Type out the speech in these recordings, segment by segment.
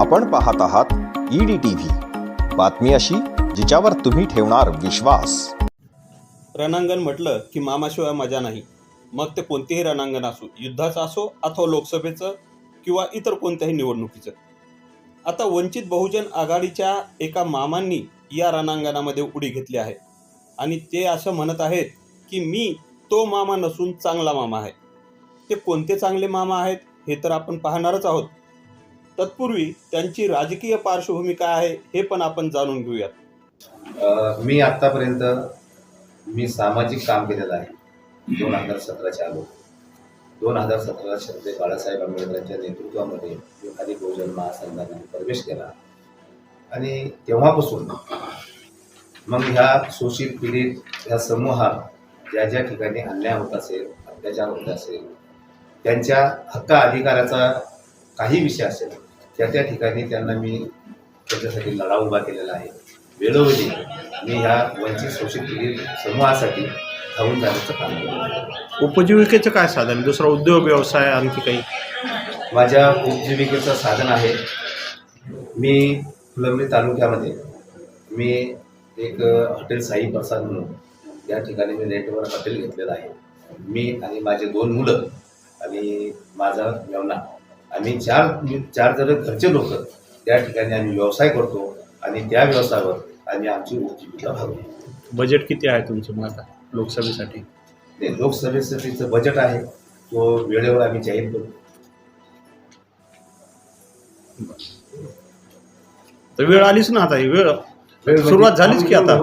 आपण पाहत आहात ईडी टीव्ही बातमी अशी जिच्यावर तुम्ही ठेवणार विश्वास. रणांगण म्हटलं की मामाशिवाय मजा नाही. मग ते कोणतेही रणांगण असो युद्धाचं असो अथवा लोकसभेचं किंवा इतर कोणत्याही निवडणुकीचं. आता वंचित बहुजन आघाडीच्या एका मामांनी या रणांगणामध्ये उडी घेतली आहे. आणि ते असं म्हणत आहेत की मी तो मामा नसून चांगला मामा आहे. ते कोणते चांगले मामा आहेत हे तर आपण पाहणारच आहोत. तत्पूर्वी त्यांची राजकीय पार्श्वभूमी काय आहे हे पण आपण जाणून घेऊयात. मी आत्तापर्यंत मी सामाजिक काम केलेलं आहे. दोन हजार सतराच्या अगोदर. दोन हजार सतरा श्रद्धे बाळासाहेब आंबेडकरांच्या नेतृत्वामध्ये एखादी बहुजन महासंघाने प्रवेश केला. आणि तेव्हापासून मग ह्या शोषित पीडित ह्या समूहात ज्या ज्या ठिकाणी अन्याय होत असेल अत्याचार होत असेल त्यांच्या हक्क अधिकाराचा काही विषय असेल त्या त्या ठिकाणी त्यांना मी त्यांच्यासाठी लढा उभा केलेला आहे. वेळोवेळी मी ह्या वंचित शोषित समूहासाठी धावून जाण्याचं काम केलं. उपजीविकेचं काय साधन? दुसरा उद्योग व्यवसाय आणखी काही? माझ्या उपजीविकेचं साधन आहे मी फुलंब्री तालुक्यामध्ये मी एक हॉटेल साई प्रसाद म्हणून या ठिकाणी मी रेंटवर हॉटेल घेतलेलं आहे. मी आणि माझे दोन मुलं आणि माझा मेवना आम्ही चार चार जण घरचे लोक. त्या ठिकाणी आम्ही व्यवसाय करतो आणि त्या व्यवसायावर आम्ही आमची उपजीविका भागवतो. बजेट किती आहे तुमचं मग आता लोकसभेसाठी? ते लोकसभेसाठीचं बजेट आहे तो वेळेवर आम्ही जाहीर करतो. तर वेळ आलीच ना आता ही वेळ सुरुवात झालीच की आता.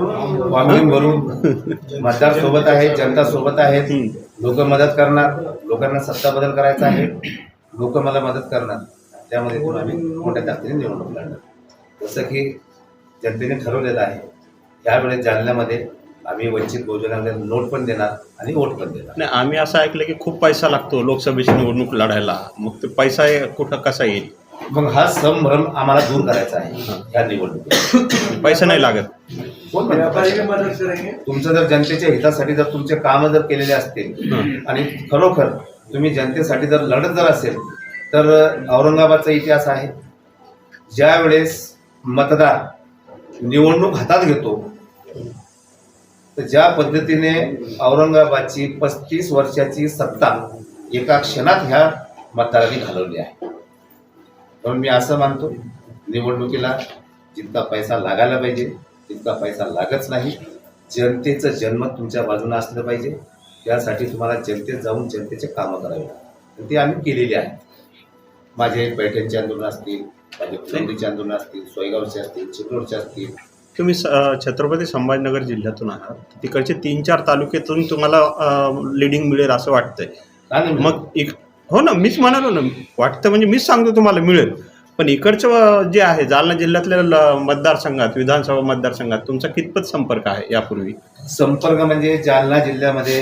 मतदार सोबत आहेत जनता सोबत आहेत. हम्म. लोक मदत करणार लोकांना सत्ता बदल करायचा आहे. लोक मला मदत करणार. त्यामध्ये आम्ही मोठ्या ताकदीने निवडणूक लढणार. जसं की जनतेने ठरवलेलं आहे यावेळेस जालन्यामध्ये आम्ही वंचित बहुजनाला नोट पण देणार आणि वोट पण देणार. नाही आम्ही असं ऐकलं की खूप पैसा लागतो लोकसभेची निवडणूक लढायला. मग ते पैसा कुठं कसा येईल? मग हा संभ्रम आम्हाला दूर करायचा आहे या निवडणुकीत. पैसा नाही लागत? तुमचं जर जनतेच्या हितासाठी जर तुमचे कामं जर केलेले असतील आणि खरोखर तुम्ही जनतेसाठी जर लढत जर असेल तर औरंगाबादचा इतिहास आहे. ज्यावेळेस मतदार निवडणूक हातात घेतो तर ज्या पद्धतीने औरंगाबादची पस्तीस वर्षाची सत्ता एका क्षणात ह्या मतदारांनी घालवली आहे. म्हणून मी असं मानतो निवडणुकीला जितका पैसा लागायला पाहिजे तितका पैसा लागत नाही. जनतेचं जन्म तुमच्या बाजूने असलं पाहिजे. त्यासाठी तुम्हाला जनतेत जाऊन जनतेचे कामं करावे लागतात ती आम्ही केलेली आहेत. माझे पैठणचे आंदोलन असतील माझे फुलंब्रीचे आंदोलन असतील सोयगावचे असतील चिपळूणचे असतील. तुम्ही छत्रपती संभाजीनगर जिल्ह्यातून आहात. तिकडचे तीन चार तालुक्यातून तुम्हाला लिडिंग मिळेल असं वाटतंय. मग एक हो ना मीच म्हणालो ना. वाटतं म्हणजे मीच सांगतो तुम्हाला मिळेल. पण इकडचं जे आहे जालना जिल्ह्यातल्या ल- मतदारसंघात विधानसभा मतदारसंघात तुमचा कितपत संपर्क आहे यापूर्वी? संपर्क म्हणजे जालना जिल्ह्यामध्ये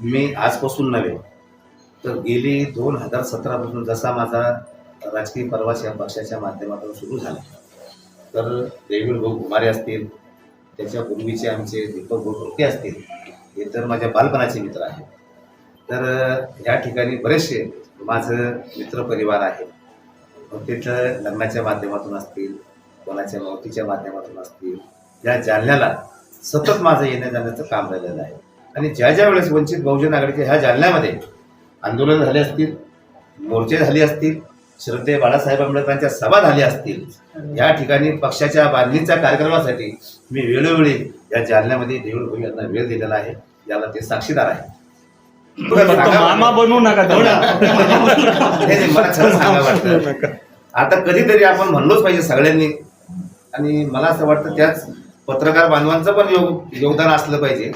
मी आजपासून नव्हे तर गेली दोन हजार सतरापासून जसा माझा राजकीय प्रवास या पक्षाच्या माध्यमातून सुरू झाला तर देवीर भाऊ कुमारे असतील त्याच्या पूर्वीचे आमचे दीपक भाऊ टोके असतील हे तर माझ्या बालपणाचे मित्र आहेत. तर ह्या ठिकाणी बरेचसे माझं मित्रपरिवार आहे. मग तिथं लग्नाच्या माध्यमातून असतील कोणाच्या मावतीच्या माध्यमातून असतील या जालन्याला सतत माझं येण्या जाण्याचं काम झालेलं आहे. आणि ज्या ज्या वेळेस वंचित बहुजन आघाडीच्या ह्या जालन्यामध्ये आंदोलन झाले असतील मोर्चे झाले असतील श्रद्धे बाळासाहेब आंबेडकरांच्या सभा झाल्या असतील या ठिकाणी पक्षाच्या बांधणीच्या कार्यक्रमासाठी मी वेळोवेळी या जालन्यामध्ये देऊळ भाऊ यांना वेळ दिलेला आहे. याला ते साक्षीदार आहे. मामा बनवू नका मला वाटतं. आता कधीतरी आपण म्हणलोच पाहिजे सगळ्यांनी. आणि मला असं वाटतं त्याच पत्रकार बांधवांचं पण योग योगदान असलं पाहिजे.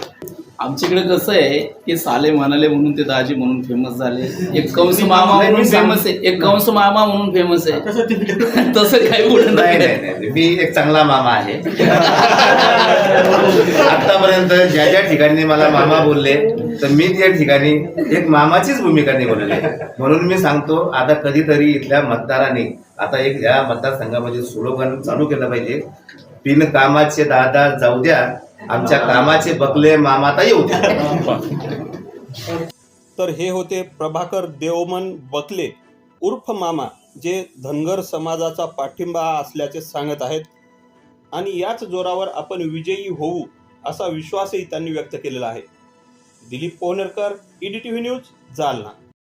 आमच्याकडे कसं आहे की साले म्हणाले म्हणून ते दाजी म्हणून फेमस झाले. एक कंस मामा म्हणून फेमस आहे. एक कंस मामा म्हणून फेमस आहे. तसं काही पुढे नाही नाही. नाही नाही. मी एक चांगला मामा आहे. आतापर्यंत ज्या ज्या ठिकाणी मला मामा बोलले तर मी त्या ठिकाणी एक मामाचीच भूमिका आहे. म्हणून मी सांगतो आता कधीतरी इथल्या मतदारांनी आता एक या मतदारसंघामध्ये स्लोगन चालू केलं पाहिजे. बिन कामाचे दादा जाऊ द्या आमच्या कामाचे बकले मामाता येऊ तर हे होते प्रभाकर देवमन बकले उर्फ मामा जे धनगर समाजाचा पाठिंबा असल्याचे सांगत आहेत. आणि याच जोरावर आपण विजयी होऊ असा विश्वासही त्यांनी व्यक्त केलेला आहे. Dilip Pohnerkar ETV news Jalna.